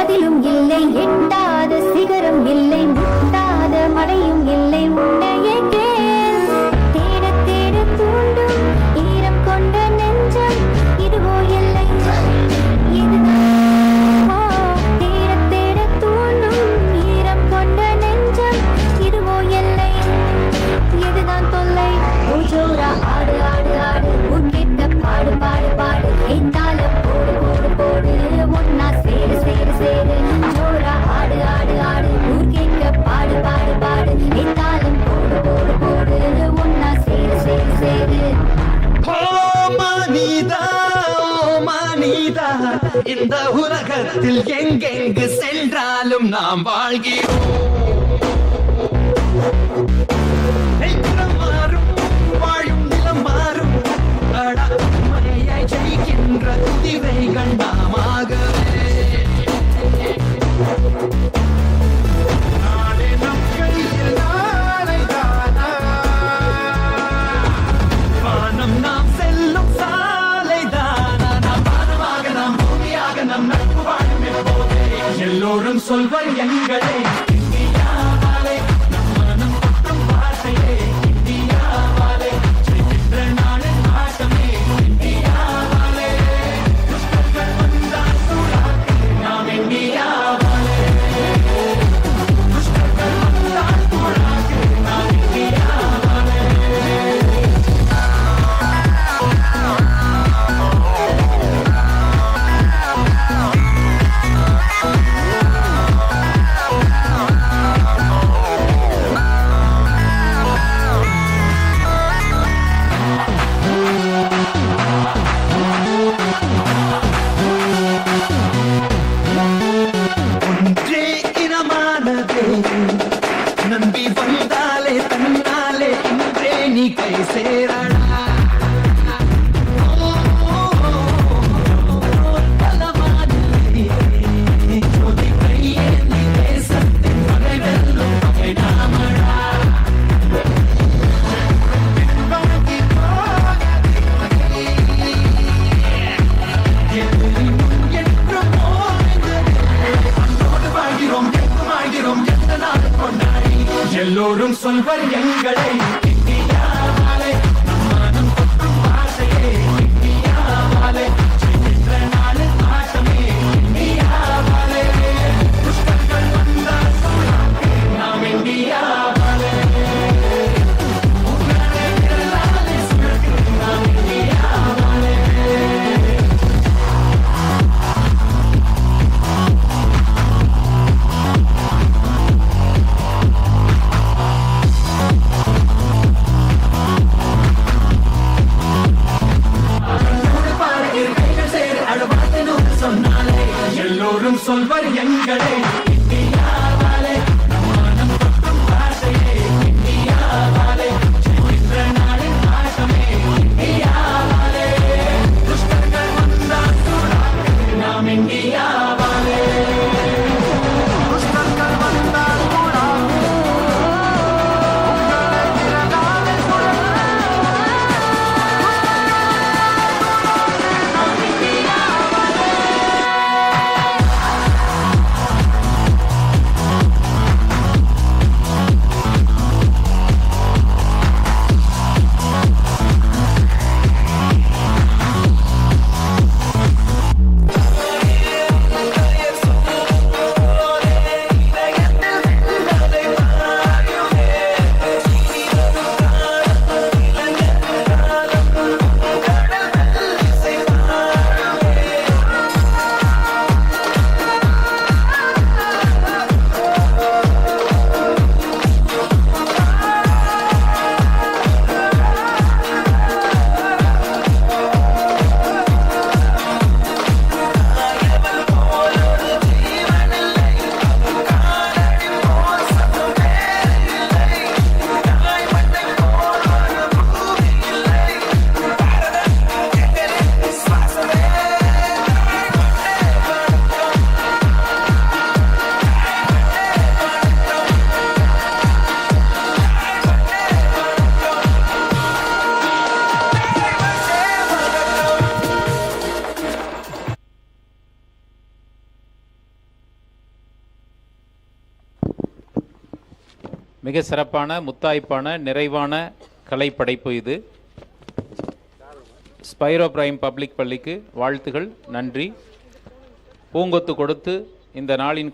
பதிலும் இல்லை எட்டு நீதான். இந்த உலகத்தில் எங்கெங்கு சென்றாலும் நாம் வாழ்கிறோம். எல்லோரும் சொல்வர் எங்களே எல்லோரும் சொல்வர் எங்களை. enganei. மிக சிறப்பான முத்தாய்ப்பான நிறைவான கலைப்படைப்பு இது. ஸ்பைரோ பிரைம் பப்ளிக் பள்ளிக்கு வாழ்த்துகள் நன்றி. பூங்கொத்து கொடுத்து இந்த நாளின்